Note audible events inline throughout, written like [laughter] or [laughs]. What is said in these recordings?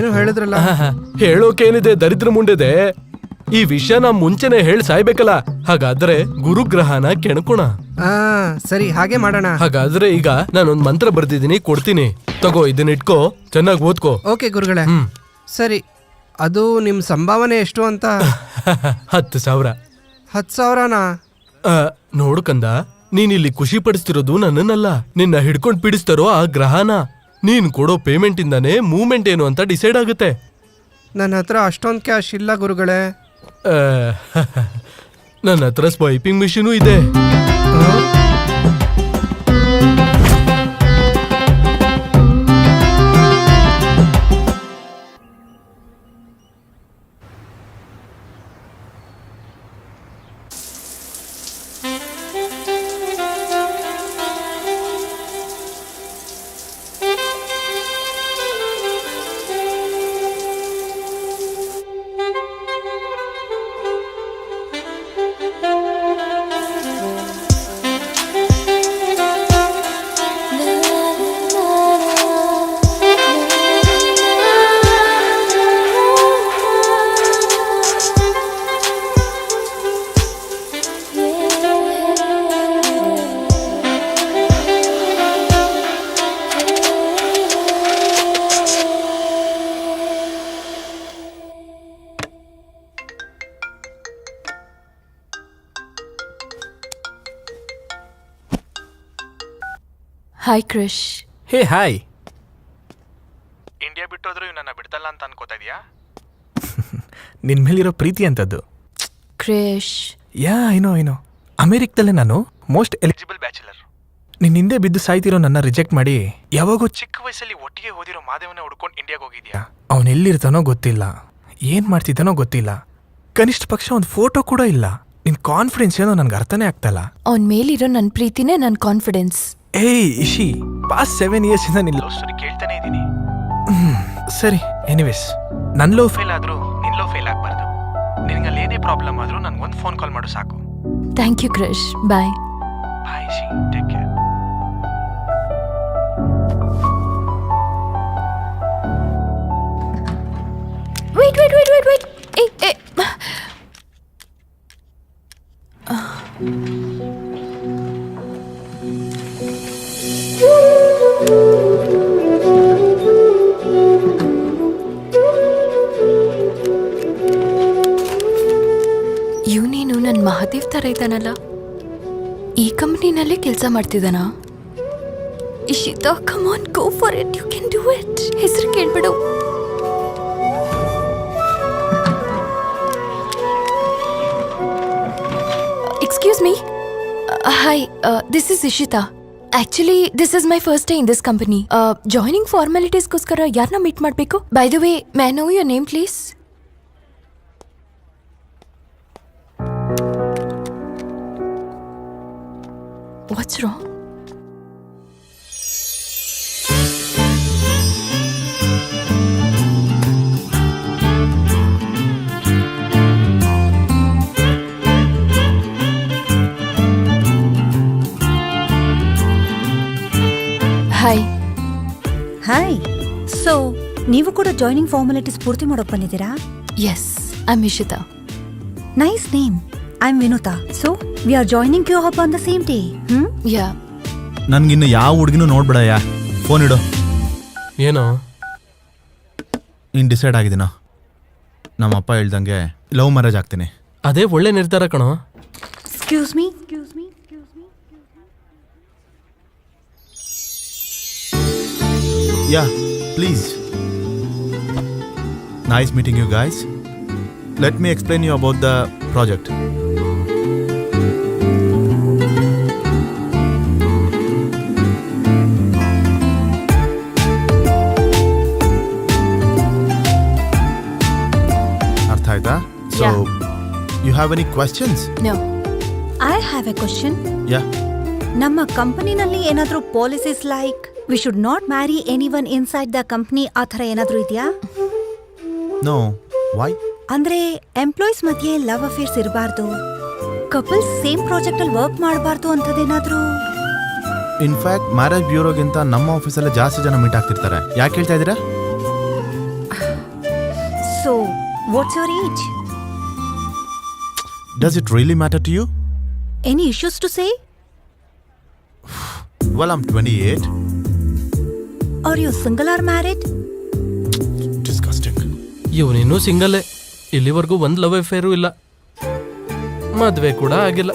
ಏನು ಹೇಳಿದ್ರಲ್ಲ? ಹೇಳೋಕೇನಿದೆ ದರಿದ್ರ ಮುಂಡೆದೆ. ಈ ವಿಷಯನ ಮುಂಚೆನೆ ಹೇಳಿ ಸಾಯ್ಬೇಕಲ್ಲ. ಹಾಗಾದ್ರೆ ಗುರುಗ್ರಹನ ಕೆಣಕೋಣ. ಆ ಸರಿ ಹಾಗೆ ಮಾಡೋಣ. ಹಾಗಾದ್ರೆ ಈಗ ನಾನೊಂದ್ ಮಂತ್ರ ಬರ್ದಿದ್ದೀನಿ ಕೊಡ್ತೀನಿ. ತಗೋ ಇದನ್ನ ಇಟ್ಕೋ ಚೆನ್ನಾಗಿ ಓದ್ಕೋ. ಓಕೆ ಗುರುಗಳೇ. ಹ್ಮ್. ಸರಿ ಅದು ನಿಮ್ ಸಂಭಾವನೆ ಎಷ್ಟು ಅಂತ? [laughs] ಹತ್ತು ಸಾವಿರ. ಹತ್ತು ಸಾವಿರನಾ? ಆ, ನೋಡು ಕಂದ ನೀನ್ ಇಲ್ಲಿ ಖುಷಿ ಪಡಿಸ್ತಿರೋದು ನನ್ನನ್ನಲ್ಲ. ನಿನ್ನ ಹಿಡ್ಕೊಂಡ್ ಪೀಡಿಸ್ತಾರೋ ಆ ಗ್ರಹನ. ನೀನ್ ಕೊಡೋ ಪೇಮೆಂಟ್ ಮೂಮೆಂಟ್ ಮೂವ್ಮೆಂಟ್ ಏನು ಅಂತ ಡಿಸೈಡ್ ಆಗುತ್ತೆ. ನನ್ನ ಹತ್ರ ಅಷ್ಟೊಂದು ಕ್ಯಾಶ್ ಇಲ್ಲ ಗುರುಗಳೇ. ಆ, [laughs] ನನ್ನ ಹತ್ರ ಸ್ವೈಪಿಂಗ್ ಮಿಷಿನೂ ಇದೆ. Hi Krish hey hi India ಬಿಟ್ಟೋದ್ರು ಇವ್ ನನ್ನ ಬಿಡ್ತಲ್ಲ ಅಂತ ಅನ್ಕೋತಾ ಇದೀಯಾ? [laughs] ನಿನ್ ಮೇಲಿರೋ ಪ್ರೀತಿ ಅಂತದ್ದು ಕ್ರಿಶ್ ಯಾ ಏನೋ ಏನೋ. ಅಮೆರಿಕದಲ್ಲೇ ನಾನು ಮೋಸ್ಟ್ ಎಲಿಜಿಬಲ್ ಬ್ಯಾಚುಲರ್ ನಿನ್ನ ಹಿಂದೆ ಬಿದ್ದು ಸಾಯ್ತಿರೋ ನನ್ನ ರಿಜೆಕ್ಟ್ ಮಾಡಿ ಯಾವಾಗೋ ಚಿಕ್ಕ ವಯಸ್ಸಲ್ಲಿ ಒಟ್ಟಿಗೆ ಓದಿರೋ ಮಾದೇವನ ಹುಡ್ಕೊಂಡು ಇಂಡಿಯಾಗೆ ಹೋಗಿದ್ಯಾ? ಅವನ್ ಎಲ್ಲಿರ್ತಾನೋ ಗೊತ್ತಿಲ್ಲ. ಏನ್ ಮಾಡ್ತಿದ್ದಾನೋ ಗೊತ್ತಿಲ್ಲ. ಕನಿಷ್ಠ ಪಕ್ಷ ಒಂದು ಫೋಟೋ ಕೂಡ ಇಲ್ಲ. ನಿನ್ ಕಾನ್ಫಿಡೆನ್ಸ್ ಏನೋ ನನ್ಗೆ ಅರ್ಥನೇ ಆಗ್ತಲ್ಲ. ಅವನ್ ಮೇಲಿರೋ ನನ್ನ ಪ್ರೀತಿನೇ ನನ್ನ ಕಾನ್ಫಿಡೆನ್ಸ್ ಏಯ್ ಇಶಿ ಪಾಸ್ ಸೆವೆನ್ ಇಯರ್ಸ್ ಇಂದ ನಿನ್ ಲವ್ ಸ್ಟೋರಿ ಕೇಳ್ತಾನೆ ಇದೀನಿ ಸರಿ ಎನಿವೇಸ್ ನನ್ನ ಲೋ ಫೇಲ್ ಆದ್ರೂ ನಿನ್ ಲವ್ ಫೇಲ್ ಆಗ್ಬಾರ್ದು. ನಿನ್ಗೆ ಅಲ್ಲಿ ಏನೇ ಪ್ರಾಬ್ಲಮ್ ಆದ್ರೂ ನನ್ಗೆ ಒಂದು ಫೋನ್ ಕಾಲ್ ಮಾಡು ಸಾಕು. Thank you Krish bye bye Ishi. Take care ಥರ ಇದ್ದಾನಲ್ಲ? ಈ ಕಂಪ್ನಿನಲ್ಲೇ ಕೆಲಸ ಮಾಡ್ತಿದ್ದಾನಾ? Ishita come on go for it you can do it ಹೆಸರು ಕೇಳ್ಬಿಡು. Excuse me hi this is Ishita is this Actually, my first in this company. Uh, joining formalitesಗೋಸ್ಕರ ಯಾರನ್ನ meet ಮಾಡಬೇಕು? By the way may know your name please what's wrong hi hi so ನೀವು ಕೂಡ joining formalities ಪೂರ್ತಿ ಮಾಡೋಕ್ ಬಂದಿದ್ದೀರಾ? Yes I Ishita nice name I am Vinutha so we are joining Q hub on the same day hmm yeah ನನ್ಗಿನ್ನು ಯಾವ ಹುಡುಗಿನೂ ನೋಡ್ಬಿಡಯ್ಯ. Phone ಇಡು. ಏನೋ? ನೀನು ಡಿಸೈಡ್ ಆಗಿದ್ದೀನ? ನಮ್ಮ ಅಪ್ಪ ಹೇಳ್ದಂಗೆ ಲವ್ ಮ್ಯಾರೇಜ್ ಆಗ್ತೀನಿ. ಅದೇ ಒಳ್ಳೆ ನಿರ್ಧಾರ ಕಣೋ. Excuse me excuse me yeah please nice meeting you guys let me explain you about the project have any questions no I have a question yeah ನಮ್ಮ ಕಂಪನಿನಲ್ಲಿ ಏನಾದರೂ policies like we should not marry any one inside the company ಆ ಥರ ಏನಾದರೂ ಇದೆಯಾ? No why ಅಂದ್ರೆ employees ಮಧ್ಯೆ love affairs ಇರಬಾರ್ದು. ಕಪಲ್ಸ್ ಸೇಮ್ ಪ್ರಾಜೆಕ್ಟ್ ಅಲ್ಲಿ ವರ್ಕ್ ಮಾಡಬಾರ್ದು ಅಂತದೇನಾದ್ರೂ ಇನ್ಫ್ಯಾಕ್ಟ್ ಮ್ಯಾರೇಜ್ ಬ್ಯೂರೋಗಿಂತ ನಮ್ಮ ಆಫೀಸಲ್ಲೇ ಜಾಸ್ತಿ ಜನ ಮೀಟ್ ಆಗ್ತಿರ್ತಾರೆ. ಯಾಕೆ ಹೇಳ್ತಾ ಇದ್ದೀರಾ? So what's your age? Does it really matter to you? Any issues to say? Well, I'm 28. Are you single or married? Disgusting. ಇವನಿನ್ನೂ ಸಿಂಗಲ್ಲೇ ಇಲ್ಲಿವರೆಗೂ ಒಂದು ಲವ್ ಅಫೇರು ಇಲ್ಲ ಮದ್ವೆ ಕೂಡ ಆಗಿಲ್ಲ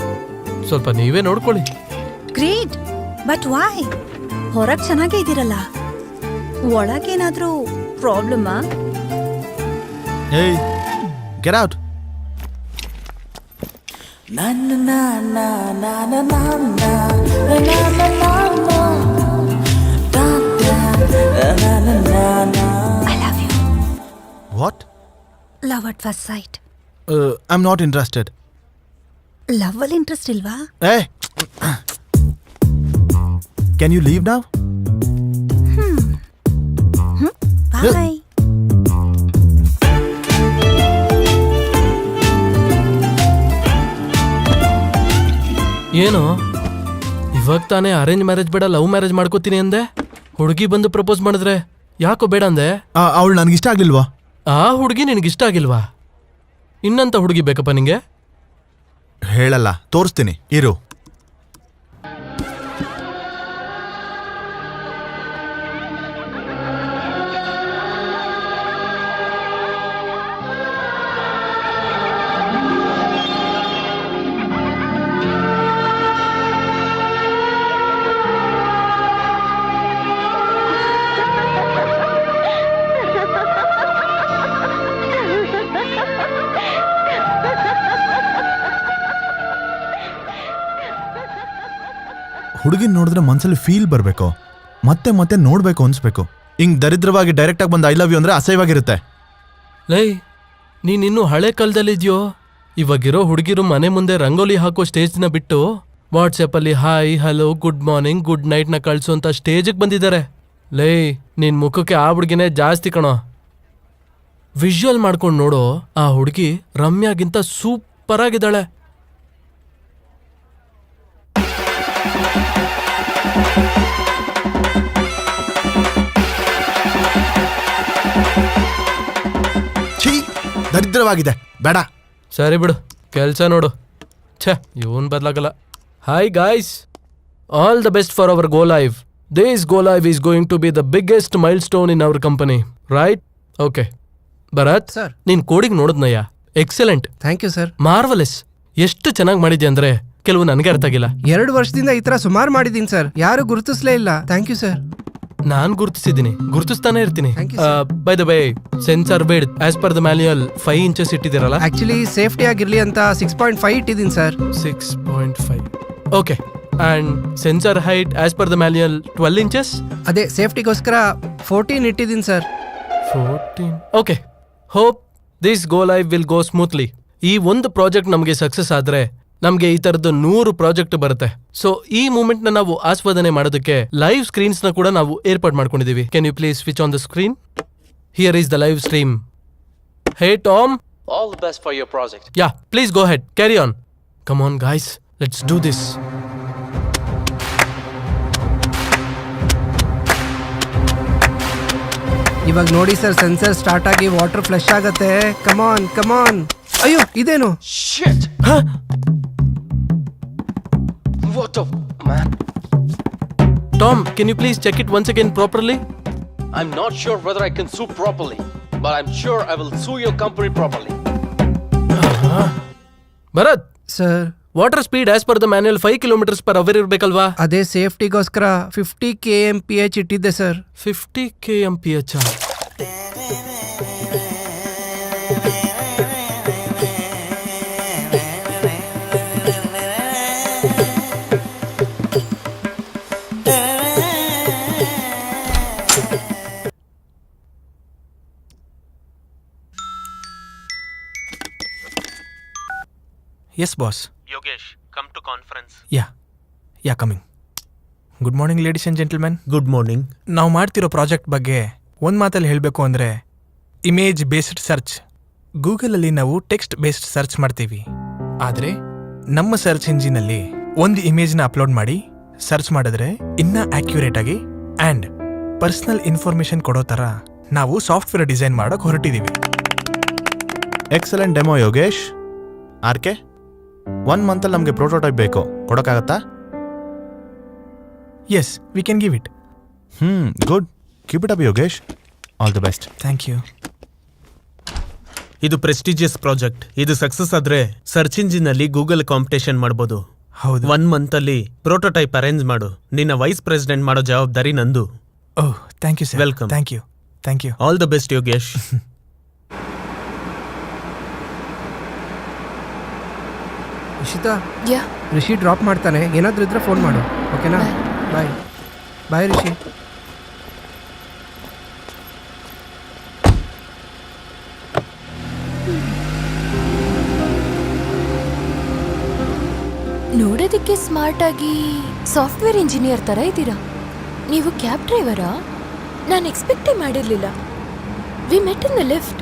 ಸ್ವಲ್ಪ ನೀವೇ ನೋಡ್ಕೊಳ್ಳಿ ಗ್ರೇಟ್ ಬಟ್ ವಾಯ್ ಹೊರಗ್ ಚೆನ್ನಾಗೇ ಇದ್ದೀರಲ್ಲ ಒಳಗೇನಾದ್ರೂ problem. Hey, get out. I love you What? Love at first sight Uh, I'm not interested. Love ಅಲ್ಲಿ ಇಂಟ್ರೆಸ್ಟ್ ಇಲ್ವಾ Hey! Can you leave now? Bye ಏನು? ಇವಾಗ ತಾನೇ ಅರೇಂಜ್ ಮ್ಯಾರೇಜ್ ಬೇಡ ಲವ್ ಮ್ಯಾರೇಜ್ ಮಾಡ್ಕೋತೀನಿ ಅಂದೆ? ಹುಡುಗಿ ಬಂದು ಪ್ರಪೋಸ್ ಮಾಡಿದ್ರೆ ಯಾಕೋ ಬೇಡ ಅಂದೆ? ಅವಳು ನನಗಿಷ್ಟ ಆಗ್ಲಿಲ್ವಾ? ಆ ಹುಡುಗಿ ನಿನಗಿಷ್ಟ ಆಗಿಲ್ವಾ? ಇನ್ನಂತ ಹುಡುಗಿ ಬೇಕಪ್ಪ ನಿಂಗೆ? ಹೇಳಲ್ಲ ತೋರಿಸ್ತೀನಿ ಇರು. ಹುಡುಗಿನ ನೋಡಿದ್ರೆ ಮನ್ಸಲ್ಲಿ ಫೀಲ್ ಬರಬೇಕು. ಮತ್ತೆ ಮತ್ತೆ ನೋಡ್ಬೇಕು ಅನ್ಸ್ಬೇಕು. ಹಿಂಗ್ ದರಿದ್ರವಾಗಿ ಡೈರೆಕ್ಟ್ ಆಗಿ ಬಂದು ಐ ಲವ್ ಯು ಅಂದ್ರೆ ಅಸಹ್ಯವಾಗಿರುತ್ತೆ. ಲೈ ನೀನಿನ್ನೂ ಹಳೆ ಕಾಲದಲ್ಲಿದ್ಯೋ ಇವಾಗಿರೋ ಹುಡುಗಿರು ಮನೆ ಮುಂದೆ ರಂಗೋಲಿ ಹಾಕೋ ಸ್ಟೇಜ್ನ ಬಿಟ್ಟು ವಾಟ್ಸಪ್ಪಲ್ಲಿ hi hello good morning good ನೈಟ್ನ ಕಳ್ಸುವಂತ ಸ್ಟೇಜಿಗೆ ಬಂದಿದ್ದಾರೆ. ಲೈ, ನಿನ್ ಮುಖಕ್ಕೆ ಆ ಹುಡುಗಿನೇ ಜಾಸ್ತಿ ಕಣೋ. ವಿಜುವಲ್ ಮಾಡ್ಕೊಂಡು ನೋಡೋ ಆ ಹುಡುಗಿ ರಮ್ಯಾಗಿಂತ ಸೂಪರ್ ಆಗಿದ್ದಾಳೆ. ಛೀ ದರಿದ್ರವಾಗಿದೆ. ಬೇಡ. ಸರಿ ಬಿಡು. ಕೆಲಸ ನೋಡು. ಛೇ ಇವನ್ ಬದಲಾಗಲ್ಲ. Hi guys all the best for our go live this go live is going to be the biggest milestone in our company right okay Bharat sir ನೀನ್ coding ನೋಡಿದ್ನಯ್ಯ? Excellent thank you sir marvellous ಎಷ್ಟು ಚೆನ್ನಾಗಿ ಮಾಡಿದ್ಯಾ ಅಂದ್ರೆ ಕೆಲವು ನನಗೆ ಅರ್ಥ ಆಗಿಲ್ಲ. ಎರಡು ವರ್ಷದಿಂದ ಈ ತರ ಸುಮಾರು ಮಾಡಿದ್ದೀನಿ ಸರ್. ಯಾರು ಗುರುತಿಸ್ಲೇ ಇಲ್ಲ. ಥ್ಯಾಂಕ್ ಯು ಸರ್ ನಾನು ಗುರುತಿಸಿದ್ದೀನಿ. ಗುರುತಿಸ್ತಾನೆ ಇರ್ತೀನಿ. Thank you, by the by sensor bed as per the manual five inches ಇಟ್ಟಿದ್ದೀರಲ್ಲ? Actually safety ಆಗಿರ್ಲಿ ಅಂತ ಸಿಕ್ಸ್ ಪಾಯಿಂಟ್ ಫೈವ್ ಇಟ್ಟಿದ್ದೀನಿ sir six point five okay and sensor height as per the manual twelve inches ಅದೇ ಸೇಫ್ಟಿಗೋಸ್ಕರ fourteen ಇಟ್ಟಿದ್ದೀನಿ sir fourteen okay hope this go life will go smoothly ಈ ಒಂದು project ನಮಗೆ success ಆದ್ರೆ ನಮಗೆ ಈ ತರದ್ದು ನೂರು ಪ್ರಾಜೆಕ್ಟ್ ಬರುತ್ತೆ. ಸೊ ಈ ಮೂಮೆಂಟ್ನ ನಾವು ಆಸ್ವಾದನೆ ಮಾಡೋದಕ್ಕೆ ಲೈವ್ ಸ್ಕ್ರೀನ್ಸ್ನ ಕೂಡ ನಾವು ಏರ್ಪಾಡು ಮಾಡ್ಕೊಂಡಿದೀವಿ. Can you please switch on the screen here is the live stream hey Tom all the best for your project yeah please go ahead carry on come on guys let's do this ಇವಾಗ ನೋಡಿ sir sensor start ಆಗಿ water flush ಆಗತ್ತೆ. Come on come on ಅಯ್ಯೋ ಇದೇನು! What the man? Tom can you please check it once again properly I'm not sure whether I can sue properly, but I'm sure I will sue your company properly. Bharath sir water speed as per the manual five kilometres per hour ಇರಬೇಕಲ್ವಾ ಅದೇ ಸೇಫ್ಟಿಗೋಸ್ಕರ fifty K M P H ಇಟ್ಟಿದ್ದೆ sir fifty K M P H yes boss Yogesh come to conference yeah yeah coming good morning ladies and gentlemen good morning ನಾವು ಮಾಡ್ತಿರೋ project ಬಗ್ಗೆ ಒಂದು ಮಾತಲ್ಲಿ ಹೇಳಬೇಕು ಅಂದರೆ image based search ಗೂಗಲಲ್ಲಿ ನಾವು ಟೆಕ್ಸ್ಟ್ ಬೇಸ್ಡ್ ಸರ್ಚ್ ಮಾಡ್ತೀವಿ. ಆದರೆ ನಮ್ಮ ಸರ್ಚ್ ಇಂಜಿನಲ್ಲಿ ಒಂದು ಇಮೇಜ್ನ ಅಪ್ಲೋಡ್ ಮಾಡಿ ಸರ್ಚ್ ಮಾಡಿದ್ರೆ ಇನ್ನೂ ಆ್ಯಕ್ಯುರೇಟಾಗಿ ಆಗಿ ಆ್ಯಂಡ್ ಪರ್ಸ್ನಲ್ ಇನ್ಫಾರ್ಮೇಷನ್ ಕೊಡೋ ಥರ ನಾವು ಸಾಫ್ಟ್ವೇರ್ ಡಿಸೈನ್ ಮಾಡೋಕೆ ಹೊರಟಿದ್ದೀವಿ excellent demo Yogesh. R K one ಮಂತಲ್ಲಿ ನಮಗೆ ಪ್ರೋಟೋಟೈಪ್ ಬೇಕು. ಕೊಡೋಕ್ಕಾಗತ್ತಾ? Yes we can give it ಹ್ಞೂ good keep it up Yogesh. All the best thank you ಇದು ಪ್ರೆಸ್ಟಿಜಿಯಸ್ ಪ್ರಾಜೆಕ್ಟ್ ಇದು ಸಕ್ಸಸ್ ಆದ್ರೆ ಸರ್ಚ್ ಇಂಜಿನ್ ಅಲ್ಲಿ ಗೂಗಲ್ ಕಾಂಪಿಟೇಷನ್ ಮಾಡಬಹುದು ಹೌದು. ಒನ್ ಮಂತ್ ಅಲ್ಲಿ ಪ್ರೋಟೋಟೈಪ್ ಅರೇಂಜ್ ಮಾಡು. ನಿನ್ನ ವೈಸ್ ಪ್ರೆಸಿಡೆಂಟ್ ಮಾಡೋ ಜವಾಬ್ದಾರಿ ನಂದು. ಓಹ್ thank you sir welcome thank you thank you all the best Yogesh. [laughs] Ishita yeah. Rishi drop ಮಾಡ್ತಾನೆ. ಏನಾದರೂ ಇದ್ರೆ ಫೋನ್ ಮಾಡು. ಓಕೆನಾ ಬಾಯ್ ಬಾಯ್ ರಿಷಿ. ನೋಡೋದಕ್ಕೆ ಸ್ಮಾರ್ಟ್ ಆಗಿ ಸಾಫ್ಟ್ವೇರ್ ಇಂಜಿನಿಯರ್ ಥರ ಇದ್ದೀರಾ? ನೀವು ಕ್ಯಾಬ್ ಡ್ರೈವರಾ ನಾನು ಎಕ್ಸ್ಪೆಕ್ಟೇ ಮಾಡಿರಲಿಲ್ಲ. We met in the lift